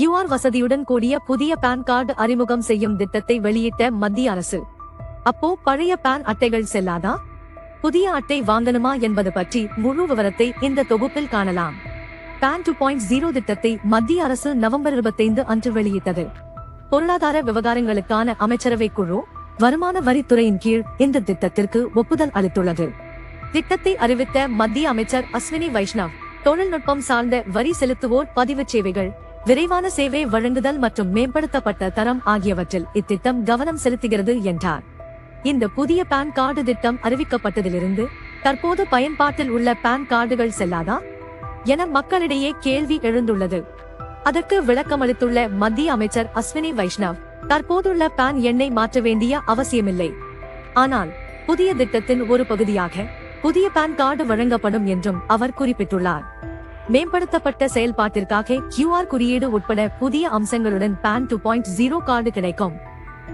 You are வசதியுடன் கூடிய புதிய பான் கார்டு அறிமுகம் செய்யும் திட்டத்தை வெளியிட்ட மத்திய அரசு. அப்போ பழைய பான் அட்டைகள் செல்லாதா? புதிய அட்டை வாங்கணுமா என்பது பற்றி முழு விவரத்தை இந்த தொகுப்பில் காணலாம். பான் டூ பாயிண்ட் ஜீரோ திட்டத்தை மத்திய அரசு நவம்பர் இருபத்தைந்து அன்று வெளியிட்டது. பொருளாதார விவகாரங்களுக்கான அமைச்சரவை குழு வருமான வரித்துறையின் கீழ் இந்த திட்டத்திற்கு ஒப்புதல் அளித்துள்ளது. திட்டத்தை அறிவித்த மத்திய அமைச்சர் அஸ்வினி வைஷ்ணவ் தொழில்நுட்பம் சார்ந்த வரி செலுத்துவோர் பதிவு சேவைகள் விரைவான சேவை வழங்குதல் மற்றும் மேம்படுத்தப்பட்ட தரம் ஆகியவற்றில் இத்திட்டம் கவனம் செலுத்துகிறது என்றார். இந்த புதிய பான் கார்டு திட்டம் அறிவிக்கப்பட்டதிலிருந்து தற்போது பயன்பாட்டில் உள்ள பான் கார்டுகள் செல்லாதா? என மக்களிடையே கேள்வி எழுந்துள்ளது. அதற்கு விளக்கமளித்துள்ள மத்திய அமைச்சர் அஸ்வினி வைஷ்ணவ் தற்போதுள்ள பான் எண்ணை மாற்ற வேண்டிய அவசியமில்லை. ஆனால் புதிய திட்டத்தின் ஒரு பகுதியாக புதிய பான் கார்டு வழங்கப்படும் என்றும் அவர் குறிப்பிட்டுள்ளார். மேம்படுத்தப்பட்ட செயல்பாட்டிற்காக கியூஆர் குறியீடு உட்பட புதிய அம்சங்களுடன் PAN two point zero card கிடைக்கும்.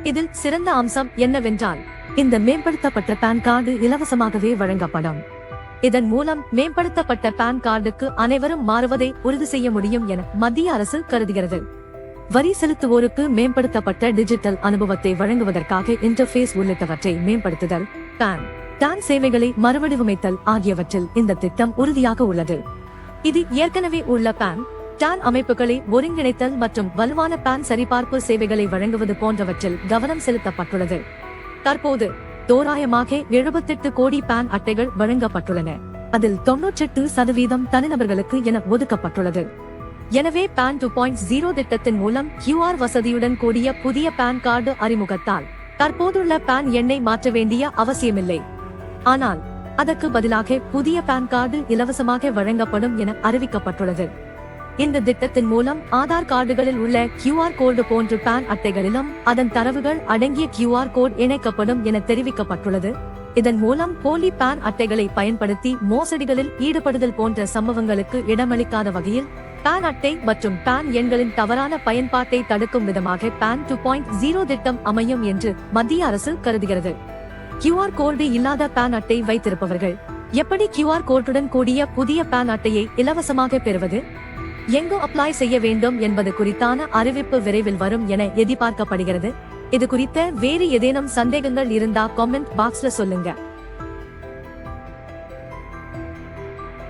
இதில் சிறந்த அம்சம் என்னவென்றால் இந்த மேம்படுத்தப்பட்ட பேன் கார்டு இலவசமாகவே வழங்கப்படும். இதன் மூலம் மேம்படுத்தப்பட்ட பேன் கார்டுக்கு அனைவரும் மாறுவதை உறுதி செய்ய முடியும் என மத்திய அரசு கருதுகிறது. வரி செலுத்துவோருக்கு மேம்படுத்தப்பட்ட டிஜிட்டல் அனுபவத்தை வழங்குவதற்காக இன்டர்ஃபேஸ் உள்ளிட்டவற்றை மேம்படுத்துதல் பேன் டான் சேவைகளை மறுவடிவமைத்தல் ஆகியவற்றில் இந்த திட்டம் உறுதியாக உள்ளது. இது ஏற்கனவே உள்ள பேன் டான் அமைப்புகளை ஒருங்கிணைத்தல் மற்றும் வலுவான பேன் சரிபார்ப்பு சேவைகளை வழங்குவது போன்றவற்றில் கவனம் செலுத்தப்பட்டுள்ளது. தற்போது தோராயமாக எழுபத்தெட்டு கோடி பேன் அட்டைகள் வழங்கப்பட்டுள்ளன. அதில் தொன்னூற்றெட்டு சதவீதம் தனிநபர்களுக்கு என ஒதுக்கப்பட்டுள்ளது. எனவே பேன் டூ பாயிண்ட் ஜீரோ திட்டத்தின் மூலம் கியூஆர் வசதியுடன் கூடிய புதிய பான் கார்டு அறிமுகத்தால் தற்போதுள்ள பேன் எண்ணை மாற்ற வேண்டிய அவசியமில்லை. ஆனால் அதற்கு பதிலாக புதிய பான் கார்டு இலவசமாக வழங்கப்படும் என அறிவிக்கப்பட்டுள்ளது. இந்த திட்டத்தின் மூலம் ஆதார் கார்டுகளில் உள்ள கியூஆர் கோடு போன்ற பான் அட்டைகளிலும் அதன் தரவுகள் அடங்கிய கியூஆர் கோட் இணைக்கப்படும் என தெரிவிக்கப்பட்டுள்ளது. இதன் மூலம் போலி பான் அட்டைகளை பயன்படுத்தி மோசடிகளில் ஈடுபடுதல் போன்ற சம்பவங்களுக்கு இடமளிக்காத வகையில் பான் அட்டை மற்றும் பான் எண்களின் தவறான பயன்பாட்டை தடுக்கும் விதமாக பான் டூ பாயிண்ட் ஜீரோ திட்டம் அமையும் என்று மத்திய அரசு கருதுகிறது. கியூஆர் கோடு இல்லாத பேன் அட்டை வைத்திருப்பவர்கள். எப்படி கியூஆர் கோட்டுடன் கூடிய புதிய பேன் அட்டையை இலவசமாக பெறுவது? எங்கு அப்ளை செய்ய வேண்டும் என்பது குறித்தான அறிவிப்பு விரைவில் வரும் என எதிர்பார்க்கப்படுகிறது. இது குறித்த வேறு ஏதேனும் சந்தேகங்கள் இருந்தா காமெண்ட் பாக்ஸ்ல சொல்லுங்க.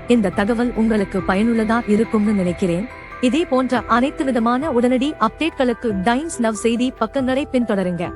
இந்த தகவல் உங்களுக்கு பயனுள்ளதா இருக்கும்னு நினைக்கிறேன். இதே போன்ற அனைத்து விதமான உடனடி அப்டேட்களுக்கு டைம்ஸ் நவ் செய்தி பக்கங்களை பின்தொடருங்க.